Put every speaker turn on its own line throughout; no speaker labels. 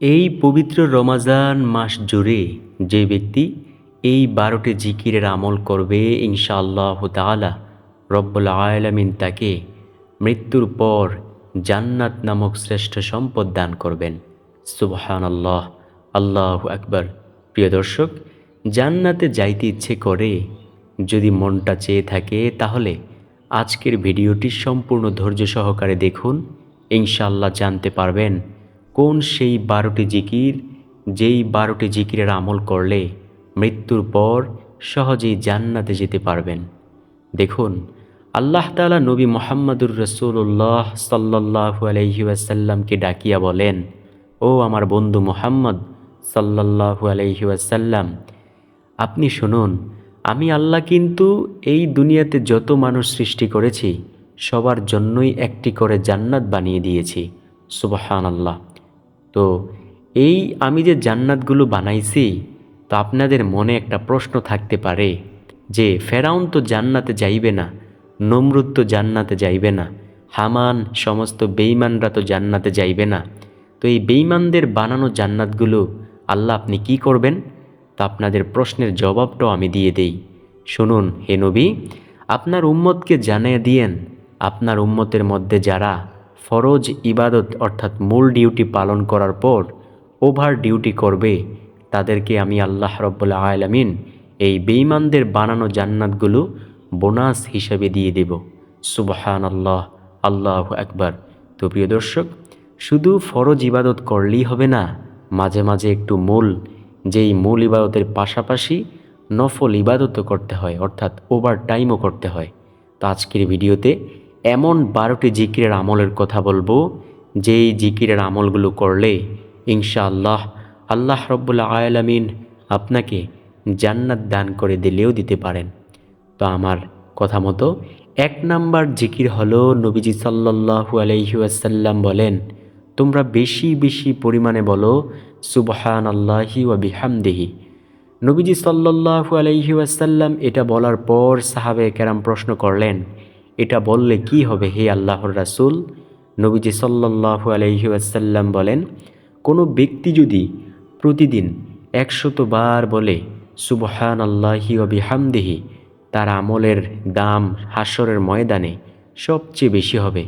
এই পবিত্র রমাজান মাস জুড়ে যে ব্যক্তি এই বারোটি জিকিরের আমল করবে, ইনশাআল্লাহ তাআলা রব্বুল আয়ালামিন তাকে মৃত্যুর পর জান্নাত নামক শ্রেষ্ঠ সম্পদ দান করবেন। সুবহান আল্লাহ আল্লাহ আকবর। প্রিয় দর্শক, জান্নাতে যাইতে ইচ্ছে করে, যদি মনটা চেয়ে থাকে, তাহলে আজকের ভিডিওটি সম্পূর্ণ ধৈর্য সহকারে দেখুন। ইনশাআল্লাহ জানতে পারবেন কোন সেই বারোটি জিকির, যেই বারোটি জিকিরের আমল করলে মৃত্যুর পর সহজেই জান্নাতে যেতে পারবেন? দেখুন, আল্লাহ তালা নবী মোহাম্মদুর রসুল্লাহ সাল্লাহু আলহি ওয়াসাল্লামকে ডাকিয়া বলেন, ও আমার বন্ধু মোহাম্মদ সাল্লাহু আলহি ওয়াসাল্লাম, আপনি শুনুন, আমি আল্লাহ কিন্তু এই দুনিয়াতে যত মানুষ সৃষ্টি করেছি, সবার জন্যই একটি করে জান্নাত বানিয়ে দিয়েছি। সুবাহান আল্লাহ তো এই আমি যে জান্নাতগুলো বানাইছি, তো আপনাদের মনে একটা প্রশ্ন থাকতে পারে যে, ফেরাউন তো জান্নাতে যাইবে না, নমরুদ তো জান্নাতে যাইবে না, হামান সমস্ত বেইমানরা তো জান্নাতে যাইবে না। তো এই বেইমানদের বানানো জান্নাতগুলো আল্লাহ আপনি কি করবেন? তা আপনাদের প্রশ্নের জবাবটাও আমি দিয়ে দেই। শুনুন, হে নবী, আপনার উম্মতকে জানিয়ে দিয়েন, আপনার উম্মতের মধ্যে যারা ফরজ ইবাদত অর্থাৎ মূল ডিউটি পালন করার পর ওভার ডিউটি করবে, তাদেরকে আমি আল্লাহ রব্বুল্লা আলমিন এই বেইমানদের বানানো জান্নাতগুলো বোনাস হিসাবে দিয়ে দেব। সুবহান আল্লাহ আল্লাহ একবার তো প্রিয় দর্শক, শুধু ফরজ ইবাদত করলেই হবে না, মাঝে মাঝে একটু মূল, যেই মূল ইবাদতের পাশাপাশি নফল ইবাদতও করতে হয়, অর্থাৎ ওভার টাইমও করতে হয়। তো আজকের ভিডিওতে এমন বারোটি জিকিরের আমলের কথা বলব, যেই জিকিরের আমলগুলো করলে ইনশাআল্লাহ আল্লাহ রব্বুল্লা আয়ালামিন আপনাকে জান্নাত দান করে দিলেও দিতে পারেন। তো আমার কথা মতো এক নাম্বার জিকির হলো নবীজি সাল্লাহু আলহিউসাল্লাম বলেন, তোমরা বেশি বেশি পরিমাণে বলো সুবহান আল্লাহি ওয়া বিহামদেহি। নবীজি সাল্লাহু আলহি ওয়াসাল্লাম এটা বলার পর সাহাবে কেরাম প্রশ্ন করলেন এটা বললে কি হবে হে আল্লাহর রাসুল? নবীজি সাল্লাহু আলহি ওয়াসাল্লাম বলেন, কোনো ব্যক্তি যদি প্রতিদিন একশত বার বলে সুবহান আল্লাহি ও বিহামদেহি তার আমলের দাম হাসরের ময়দানে সবচেয়ে বেশি হবে।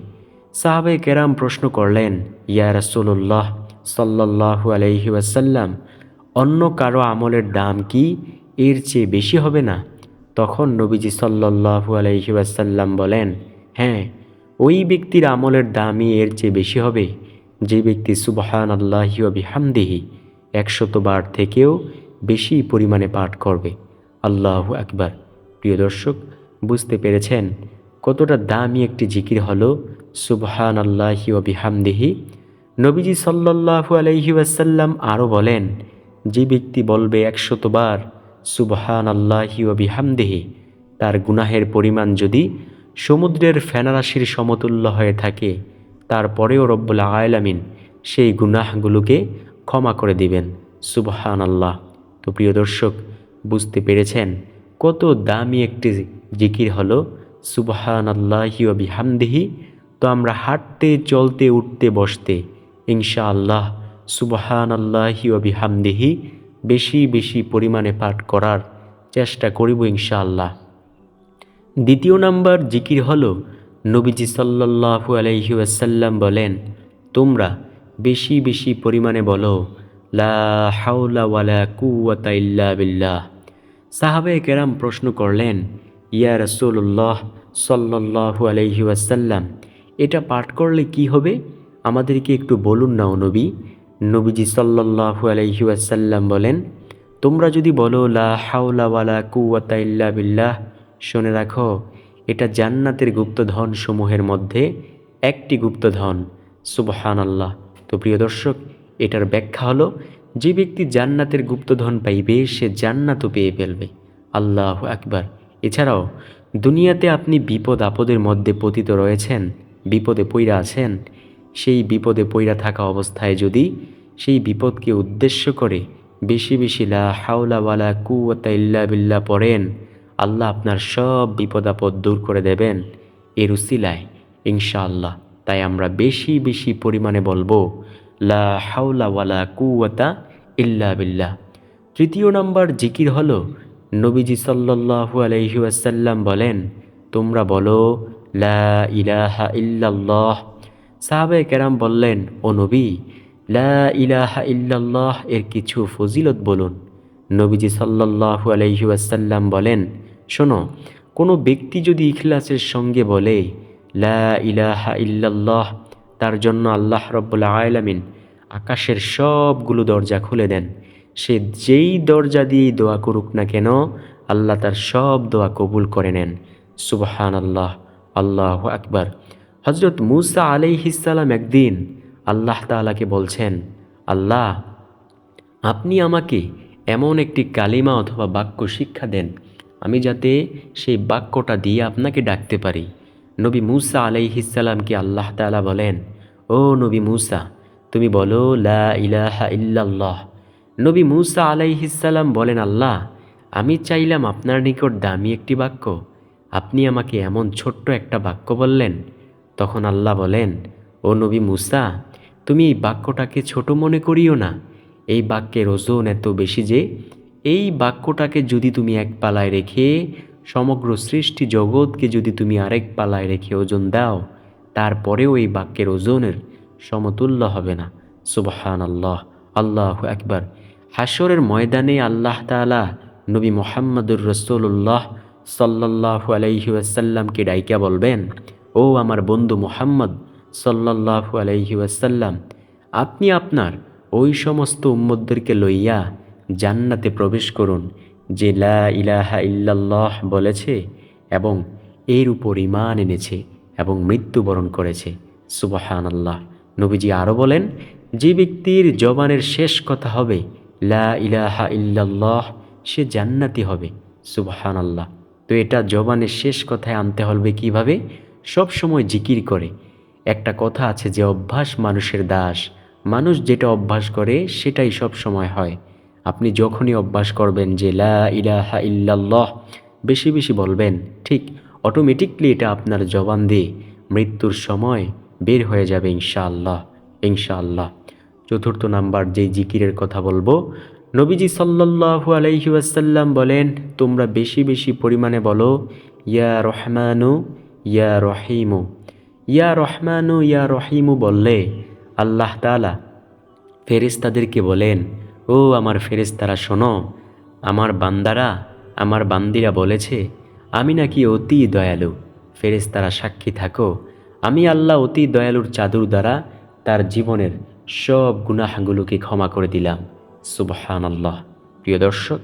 সাহাবে কেরাম প্রশ্ন করলেন, ইয়া রাসুল্লাহ সাল্লাহু আলহি ওয়াসাল্লাম, অন্য কারও আমলের দাম কি এর চেয়ে বেশি হবে না? তখন নবীজি সাল্লাহু আলহি ওয়াসাল্লাম বলেন হ্যাঁ ওই ব্যক্তির আমলের দামই এর চেয়ে বেশি হবে। যে ব্যক্তি সুবহান আল্লাহি বিহামদিহি একশতবার থেকেও বেশি পরিমাণে পাঠ করবে। আল্লাহ একবার প্রিয় দর্শক, বুঝতে পেরেছেন কতটা দামি একটি জিকির হলো সুবহান আল্লাহি বিহামদিহি? নবীজি সাল্লাহু আলহি ওয়াসাল্লাম আরও বলেন, যে ব্যক্তি বলবে একশতবার সুবহান আল্লাহি বিহামদেহি, তার গুনাহের পরিমাণ যদি সমুদ্রের ফেনারাশির সমতুল্য হয়ে থাকে, তারপরেও রব্বুল আয়লামিন সেই গুনাহগুলোকে ক্ষমা করে দিবেন। সুবহান আল্লাহ তো প্রিয় দর্শক, বুঝতে পেরেছেন কত দামি একটি জিকির হলো সুবহান আল্লাহি বিহামদিহি? তো আমরা হাঁটতে, চলতে, উঠতে, বসতে ইনশা আল্লাহ সুবহান আল্লাহি বেশি বেশি পরিমাণে পাঠ করার চেষ্টা করিব ইনশাআল্লাহ। দ্বিতীয় নাম্বার জিকির হলো, নবীজি সাল্লাহু আলহি আসাল্লাম বলেন, তোমরা বেশি বেশি পরিমাণে বলো বিল্লাহ। সাহাবে কেরাম প্রশ্ন করলেন, ইয়া রসুল্লাহ সাল্লাহু আলহি আসাল্লাম এটা পাঠ করলে কি হবে? আমাদেরকে একটু বলুন না নবী। নবীজি সাল্লাহু আলহি আসাল্লাম বলেন, তোমরা যদি বলো, লা হাওলা ওয়ালা কুয়াতা ইল্লা বিল্লাহ শুনে রাখো, এটা জান্নাতের গুপ্তধন সমূহের মধ্যে একটি গুপ্তধন। সুবহান আল্লাহ তো প্রিয় দর্শক, এটার ব্যাখ্যা হলো, যে ব্যক্তি জান্নাতের গুপ্তধন পাইবে, সে জান্নাতও পেয়ে ফেলবে। আল্লাহ একবার এছাড়াও, দুনিয়াতে আপনি বিপদ আপদের মধ্যে পতিত রয়েছেন, বিপদে পৈরা আছেন, সেই বিপদে পৈরা থাকা অবস্থায় যদি সেই বিপদকে উদ্দেশ্য করে বেশি বেশি লা হাওলা ওয়ালা কুয়াতা ইল্লা বিল্লা পড়েন, আল্লাহ আপনার সব বিপদ আপদ দূর করে দেবেন এর উসিলায়, ইনশাআল্লাহ। তাই আমরা বেশি বেশি পরিমাণে বলব, লা হাওলা ওয়ালা কুওয়াতা ইল্লা বিল্লাহ। তৃতীয় নম্বর জিকির হলো, নবীজি সাল্লাল্লাহু আলাইহি ওয়াসাল্লাম বলেন, তোমরা বলো, লা ইলাহা ইল্লাল্লাহ। সাহাবায়ে কেরাম বললেন, ও নবী লা ইলাহা ইল্লাল্লাহ এর কিছু ফজিলত বলুন। নবীজি আলাইহি ওয়াসাল্লাম বলেন, শোনো, কোনো ব্যক্তি যদি ইখলাসের সঙ্গে বলে, লা ইলাহা ইল্লাল্লাহ, তার জন্য আল্লাহ রব্বুল আলামিন আকাশের সবগুলো দরজা খুলে দেন। সে যেই দরজা দিয়েই দোয়া করুক না কেন, আল্লাহ তার সব দোয়া কবুল করে নেন। সুবহান আল্লাহ আল্লাহ আকবার। হজরত মুসা আলাইহিসাল্লাম একদিন আল্লাহ তাআলাকে বলছেন, আল্লাহ, আপনি আমাকে এমন একটি কালিমা অথবা বাক্য শিক্ষা দেন, আমি যাতে সেই বাক্যটা দিয়ে আপনাকে ডাকতে পারি। নবী মুসা আলাইহিসাল্লামকে আল্লাহ তাআলা বলেন, ও নবী মুসা, তুমি বলো, লা ইলাহা ইল্লাল্লাহ। নবী মুসা আলাইহিসাল্লাম বলেন, আল্লাহ, আমি চাইলাম আপনার নিকট দামি একটি বাক্য। আপনি আমাকে এমন ছোট্ট একটা বাক্য বললেন। তখন আল্লাহ বলেন, ও নবী মুসা তুমি এই বাক্যটাকে ছোট মনে করিও না। এই বাক্যের ওজন এত বেশি যে, এই বাক্যটাকে যদি তুমি এক পালায় রেখে, সমগ্র সৃষ্টি জগৎকে যদি তুমি আরেক পালায় রেখে ওজন দাও, তারপরেও এই বাক্যের ওজনের সমতুল্য হবে না। সুবাহান আল্লাহ আল্লাহ একবার হাসরের ময়দানে আল্লাহ তাআলা নবী মোহাম্মদুর রসুল্লাহ সাল্লাহ আলাইহি ওয়াসাল্লামকে ডাইকা বলবেন, ও আমার বন্ধু মোহাম্মদ সাল্লাহু আলাইহি ওয়াসাল্লাম, আপনি আপনার ওই সমস্ত উম্মদদেরকে লইয়া জান্নাতে প্রবেশ করুন, যে লা ইলাহা ইল্লাল্লাহ বলেছে এবং এর উপর ইমান এনেছে এবং মৃত্যুবরণ করেছে। সুবাহান আল্লাহ নবীজি আরও বলেন, যে ব্যক্তির জবানের শেষ কথা হবে, লা ইলাহা ইল্লাল্লাহ, সে জান্নাতি হবে। সুবাহান আল্লাহ তো এটা জবানের শেষ কথায় আনতে হবে কীভাবে? সব সময় জিকির করে একটা কথা আছে যে অভ্যাস মানুষের দাস। মানুষ যেটা অভ্যাস করে, সেটাই সব সময় হয়। আপনি যখনই অভ্যাস করবেন যে লা ইলাহা ইল্লাল্লাহ, বেশি বেশি বলবেন, ঠিক অটোমেটিকলি এটা আপনার জবান দিয়ে মৃত্যুর সময় বের হয়ে যাবে ইনশাআল্লাহ ইনশাআল্লাহ। চতুর্থ নাম্বার যেই জিকিরের কথা বলব, নবীজি সাল্লাল্লাহু আলাইহি ওয়াসাল্লাম বলেন, তোমরা বেশি বেশি পরিমাণে বলো, ইয়া রহমানু, ইয়া রহিমু। ইয়া রহমানু, ইয়া রহিমু বললে, আল্লাহ তাআলা ফেরেশতাদেরকে বলেন, ও আমার ফেরেশতারা শোনো, আমার বান্দারা, আমার বান্দিরা বলেছে, আমি নাকি অতি দয়ালু, ফেরেশতারা সাক্ষী থাকো, আমি আল্লাহ অতি দয়ালুর চাদুর দ্বারা তার জীবনের সব গুনাহগুলোকে ক্ষমা করে দিলাম। সুবহান আল্লাহ প্রিয় দর্শক,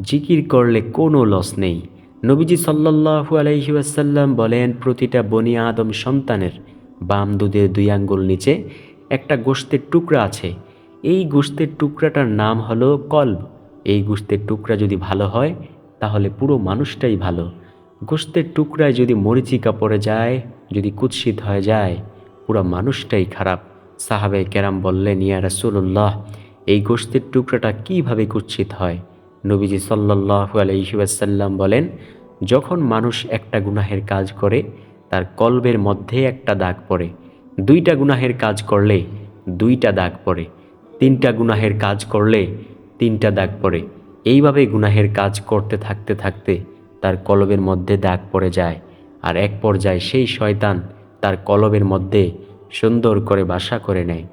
জিকির করলে কোনো লস নেই। নবীজি সাল্লাল্লাহু আলাইহি ওয়াসাল্লাম বলেন, প্রতিটা বনি আদম সন্তানের বাম দুধের দুই আঙ্গুল নিচে একটা গোশতের টুকরা আছে। এই গোস্তের টুকরাটার নাম হলো কল্ব। এই গোস্তের টুকরা যদি ভালো হয়, তাহলে পুরো মানুষটাই ভালো। গোস্তের টুকরায় যদি মরিচিকা পড়ে যায়, যদি কুৎসিত হয়ে যায়, পুরো মানুষটাই খারাপ। সাহাবে কেরাম বললেন, ইয়া রাসূলুল্লাহ, এই গোশতের টুকরাটা কীভাবে কুৎসিত হয়? নবীজি সাল্লাল্লাহু আলাইহি ওয়াসাল্লাম বলেন যখন মানুষ একটা গুনাহের কাজ করে, তার কলবের মধ্যে একটা দাগ পড়ে। দুইটা গুনাহের কাজ করলে দুইটা দাগ পড়ে। তিনটা গুনাহের কাজ করলে তিনটা দাগ পড়ে। এইভাবে গুনাহের কাজ করতে থাকতে থাকতে তার কলবের মধ্যে দাগ পড়ে যায়। আর এক পর্যায়ে সেই শয়তান তার কলবের মধ্যে সুন্দর করে বাসা করে নেয়।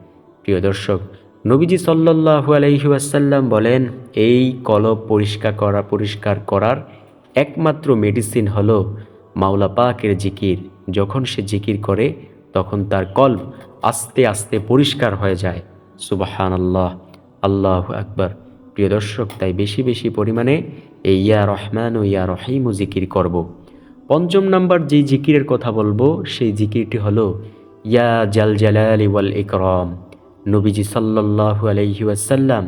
প্রিয় দর্শক, নবীজি সাল্লাল্লাহু আলাইহি ওয়াসাল্লাম বলেন, এই কলব পরিষ্কার করা, পরিষ্কার করার একমাত্র মেডিসিন হলো মাওলা পাকের জিকির। যখন সে জিকির করে, তখন তার কল্ব আস্তে আস্তে পরিষ্কার হয়ে যায়। সুবাহান আল্লাহ আল্লাহ আকবর। প্রিয় দর্শক, তাই বেশি বেশি পরিমাণে এই ইয়া রহমান ও ইয়া রহিম জিকির করব। পঞ্চম নাম্বার যেই জিকিরের কথা বলব, সেই জিকিরটি হলো, ইয়া জাল জালাল ওয়াল ইকরম। নবীজি সাল্লাল্লাহু আলাইহি ওয়াসাল্লাম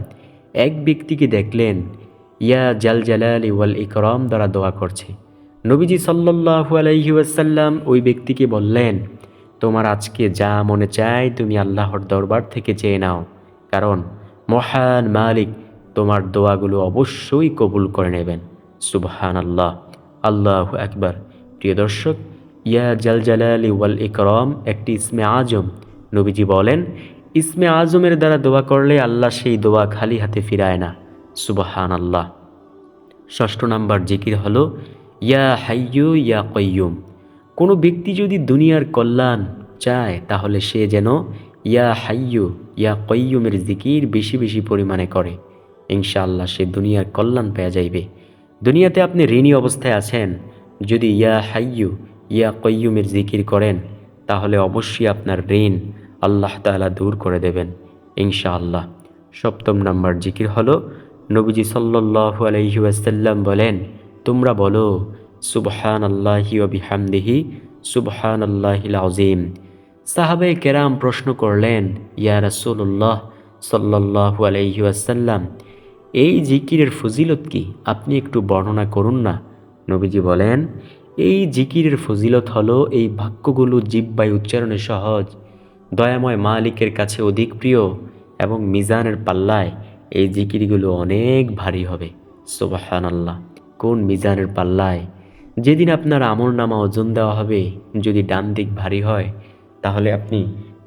এক ব্যক্তিকে দেখলেন ইয়া জাল জালাল ওয়াল ইকরম দ্বারা দোয়া করছে। নবীজি সাল্লাল্লাহু আলাইহি ওয়াসাল্লাম ওই ব্যক্তিকে বললেন, তোমার আজকে যা মনে চায় তুমি আল্লাহর দরবার থেকে চেয়ে নাও। কারণ মহান মালিক তোমার দোয়াগুলো অবশ্যই কবুল করে নেবেন। সুবহান আল্লাহ আল্লাহ একবার প্রিয় দর্শক, ইয়া জাল জালালি ওয়াল ইকরম একটি ইসমে আজম। নবীজি বলেন, ইসমে আজমের দ্বারা দোয়া করলে আল্লাহ সেই দোয়া খালি হাতে ফিরায় না। সুবাহান আল্লাহ ষষ্ঠ নাম্বার জিকির হলো, ইয়া হাইয়ু, ইয়া কয়ুম কোনো ব্যক্তি যদি দুনিয়ার কল্যাণ চায়, তাহলে সে যেন ইয়া হাইয়ু, ইয়া কয়ুমের জিকির বেশি বেশি পরিমাণে করে। ইনশাআল্লাহ সে দুনিয়ার কল্যাণ পেয়ে যাইবে। দুনিয়াতে আপনি ঋণী অবস্থায় আছেন, যদি ইয়া হাইয়ু, ইয়া কয়ুমের জিকির করেন, তাহলে অবশ্যই আপনার ঋণ আল্লাহ তাআলা দূর করে দেবেন, ইনশাআল্লাহ। সপ্তম নাম্বার জিকির হলো নবীজি সাল্লাল্লাহু আলাইহি ওয়াসাল্লাম বলেন, তোমরা বলো সুবহান আল্লাহি বিহামদিহি সুবহান আল্লাহিল আজিম সাহাবে কেরাম প্রশ্ন করলেন, ইয়া রাসূলুল্লাহ সাল্লাল্লাহু আলাইহি ওয়াসাল্লাম, এই জিকিরের ফজিলত কি? আপনি একটু বর্ণনা করুন না। নবীজি বলেন, এই জিকিরের ফজিলত হলো এই বাক্যগুলো জিব্বায় উচ্চারণে সহজ, দয়াময় মালিকের কাছে অধিক প্রিয় এবং মিজানের পাল্লায় এই জিকিরগুলো অনেক ভারী হবে। সোবাহান আল্লাহ কোন মিজানের পাল্লায়? যেদিন আপনার আমল নামা ওজন দেওয়া হবে, যদি ডান দিক ভারী হয়, তাহলে আপনি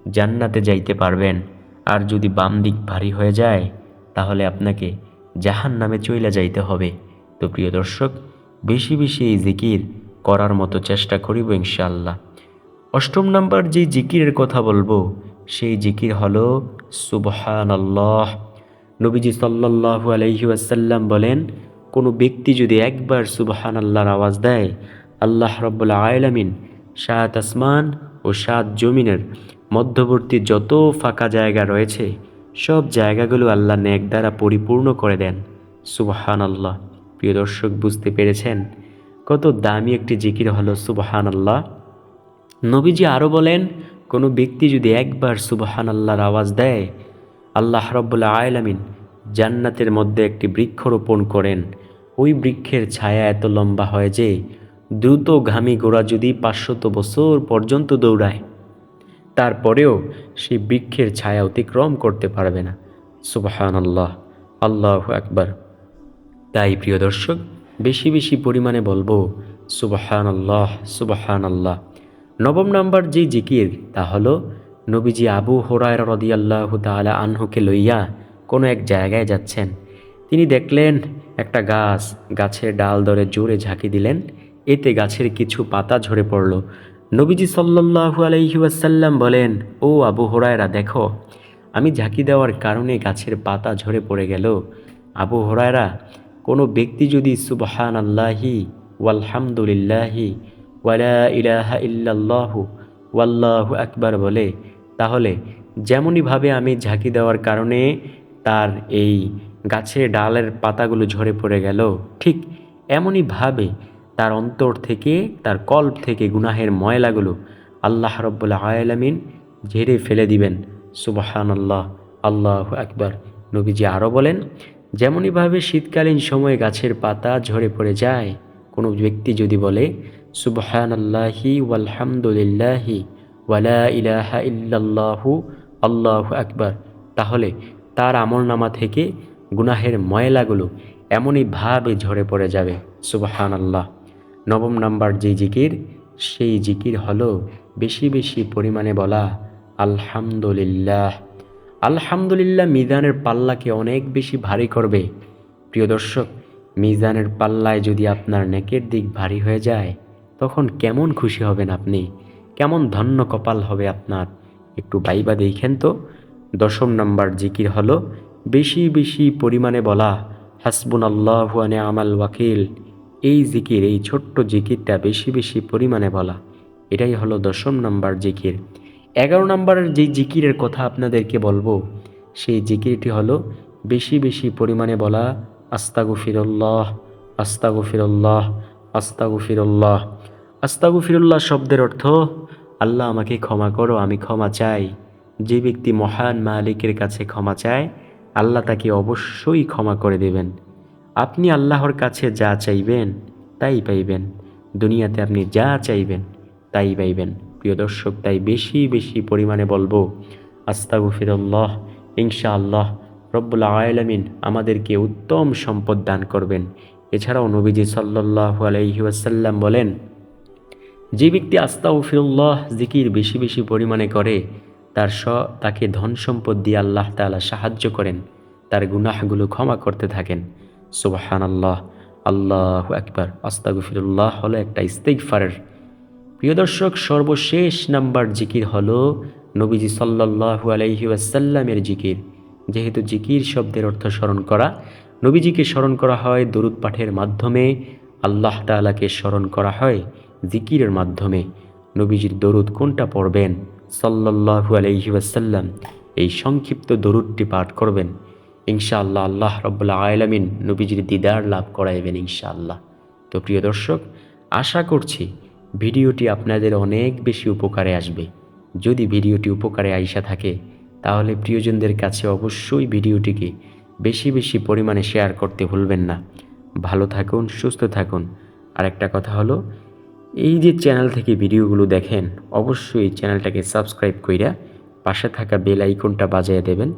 জান্নাতে যাইতে পারবেন। আর যদি বাম দিক ভারী হয়ে যায়, তাহলে আপনাকে জাহান নামে চইলা যাইতে হবে। তো প্রিয় দর্শক, বেশি বেশি এই জিকির করার মতো চেষ্টা করিব ইনশাআল্লাহ। অষ্টম নাম্বার যে জিকিরের কথা বলব, সেই জিকির হলো সুবহান আল্লাহ নবীজি সাল্লাল্লাহু আলাইহি ওয়াসাল্লাম বলেন, কোনো ব্যক্তি যদি একবার সুবহান আল্লাহর আওয়াজ দেয়, আল্লাহ রব্বুল আলামিন সাত আসমান ও সাত জমিনের মধ্যবর্তী যত ফাঁকা জায়গা রয়েছে, সব জায়গাগুলো আল্লাহ নেক দ্বারা পরিপূর্ণ করে দেন। সুবাহান আল্লাহ প্রিয় দর্শক, বুঝতে পেরেছেন কত দামি একটি জিকির হলো সুবহান আল্লাহ নবীজি আরও বলেন, কোনো ব্যক্তি যদি একবার সুবাহান আল্লাহর আওয়াজ দেয় আল্লাহ রব্বুল্লা আয়লামিন জান্নাতের মধ্যে একটি বৃক্ষ রোপণ করেন। ওই বৃক্ষের ছায়া এত লম্বা হয় যে দ্রুত ঘামি গোড়া যদি পাঁচশত বছর পর্যন্ত দৌড়ায়, তারপরেও সেই বৃক্ষের ছায়া অতিক্রম করতে পারবে না। সুবাহান আল্লাহ আল্লাহ একবার তাই প্রিয় দর্শক, বেশি বেশি পরিমাণে বলব সুবাহান আল্লাহ সুবাহান আল্লাহ নবম নাম্বার যে জিকির, তা হলো নবীজি আবু হোরায় রদিয়াল্লাহ তালা আনহুকে লইয়া কোনো এক জায়গায় যাচ্ছেন। তিনি দেখলেন একটা গাছ গাছের ডাল ধরে জোরে ঝাঁকি দিলেন, এতে গাছের কিছু পাতা ঝরে পড়ল। নবীজি সাল্লাহু আলাইহি ওয়াসাল্লাম বলেন, ও আবু হোরায়রা, দেখো, আমি ঝাঁকি দেওয়ার কারণে গাছের পাতা ঝরে পড়ে গেল। আবু হোরায়রা, কোনো ব্যক্তি যদি সুবহান আল্লাহি ওয়ালহামদুলিল্লাহি ওয়ালা ইলাহা ইল্লাল্লাহু ওয়াল্লাহু আকবার বলে তাহলে যেমনইভাবে আমি ঝাঁকি দেওয়ার কারণে তার এই গাছের ডালের পাতাগুলো ঝরে পড়ে গেল, ঠিক এমনইভাবে তার অন্তর থেকে, তার কল্প থেকে গুনাহের ময়লাগুলো আল্লাহ রব্বুল্লা আয়ালামিন ঝেড়ে ফেলে দিবেন। সুবাহান আল্লাহ আল্লাহ আকবার। নবীজি আরও বলেন, যেমনইভাবে শীতকালীন সময়ে গাছের পাতা ঝরে পড়ে যায়, কোনো ব্যক্তি যদি বলে সুবহান আল্লাহি ওয়ালহামদুলিল্লাহি ওয়ালা ইলাহা ইল্লাল্লাহু, আল্লাহু আকবার। তাহলে তার আমল নামা থেকে গুনাহের ময়লাগুলো এমনই ভাবে ঝরে পড়ে যাবে। সুবহান আল্লাহ নবম নাম্বার যে জিকির, সেই জিকির হলো বেশি বেশি পরিমাণে বলা, আলহামদুলিল্লাহ। আলহামদুলিল্লাহ মিজানের পাল্লাকে অনেক বেশি ভারী করবে। প্রিয় দর্শক, মিজানের পাল্লায় যদি আপনার নেকের দিক ভারী হয়ে যায়, তখন কেমন খুশি হবেন আপনি? কেমন ধন্য কপাল হবে আপনার? একটু বাইবা দেখেন তো। দশম নাম্বার জিকির হলো, বেশি বেশি পরিমাণে বলা হাসবুন আল্লাহ আমাল ওয়াকিল। এই জিকির, এই ছোট্ট জিকিরটা বেশি বেশি পরিমাণে বলা। এটাই হলো দশম নাম্বার জিকির। এগারো নাম্বারের যে জিকিরের কথা আপনাদেরকে বলব, সেই জিকিরটি হলো, বেশি বেশি পরিমাণে বলা আস্তাগু ফিরল্লাহ আস্তাগু ফিরল্লাহ আস্তাগু ফিরল্লাহ আস্তাগু শব্দের অর্থ আল্লাহ আমাকে ক্ষমা করো, আমি ক্ষমা চাই। যে ব্যক্তি মহান মালিকের কাছে ক্ষমা চায়, আল্লাহ তাকে অবশ্যই ক্ষমা করে দেবেন। আপনি আল্লাহর কাছে যা চাইবেন, তাই পাইবেন। দুনিয়াতে আপনি যা চাইবেন, তাই পাইবেন। প্রিয় দর্শক, তাই বেশি বেশি পরিমাণে বলব আস্তাগু ফিরল্লাহ ইনশা আল্লাহ রব্বুল আয়ালামিন আমাদেরকে উত্তম সম্পদ দান করবেন। এছাড়াও নবীজি সাল্লাহ আলাইহি ওয়াসাল্লাম বলেন যে ব্যক্তি আস্তাউ ফিরুল্লাহ জিকির বেশি বেশি পরিমাণে করে, তার স, তাকে ধন সম্পদ দিয়ে আল্লাহ তাআলা সাহায্য করেন, তার গুনাহগুলো ক্ষমা করতে থাকেন। সুবাহান আল্লাহ আল্লাহ একবার আস্তা আস্তাগফিরুল্লাহ হলো একটা ইস্তেগফারের। প্রিয় দর্শক, সর্বশেষ নাম্বার জিকির হলো নবীজি সাল্লাল্লাহু আলাইহি ওয়াসাল্লামের জিকির। যেহেতু জিকির শব্দের অর্থ স্মরণ করা, নবীজিকে স্মরণ করা হয় দরুদ পাঠের মাধ্যমে, আল্লাহ তাআলাকে স্মরণ করা হয় জিকিরের মাধ্যমে নবীজির দরুদ কোনটা পড়বেন? আলাইহি ওয়াসাল্লাম এই সংক্ষিপ্ত দরুদটি পাঠ করবেন। ইনশাআল্লাহ আল্লাহ রব্বুল্লাহ আলামিন নবীজির দিদার লাভ করাইবেন ইনশাআল্লাহ। তো প্রিয় দর্শক, আশা করছি ভিডিওটি আপনাদের অনেক বেশি উপকারে আসবে। যদি ভিডিওটি উপকারে আইসা থাকে, তাহলে প্রিয়জনদের কাছে অবশ্যই ভিডিওটিকে বেশি বেশি পরিমাণে শেয়ার করতে ভুলবেন না। ভালো থাকুন, সুস্থ থাকুন। আর একটা কথা হলো এই যে চ্যানেল থেকে ভিডিওগুলো দেখেন, অবশ্যই চ্যানেলটাকে সাবস্ক্রাইব কইরা পাশে থাকা বেল আইকনটা বাজিয়ে দেবেন।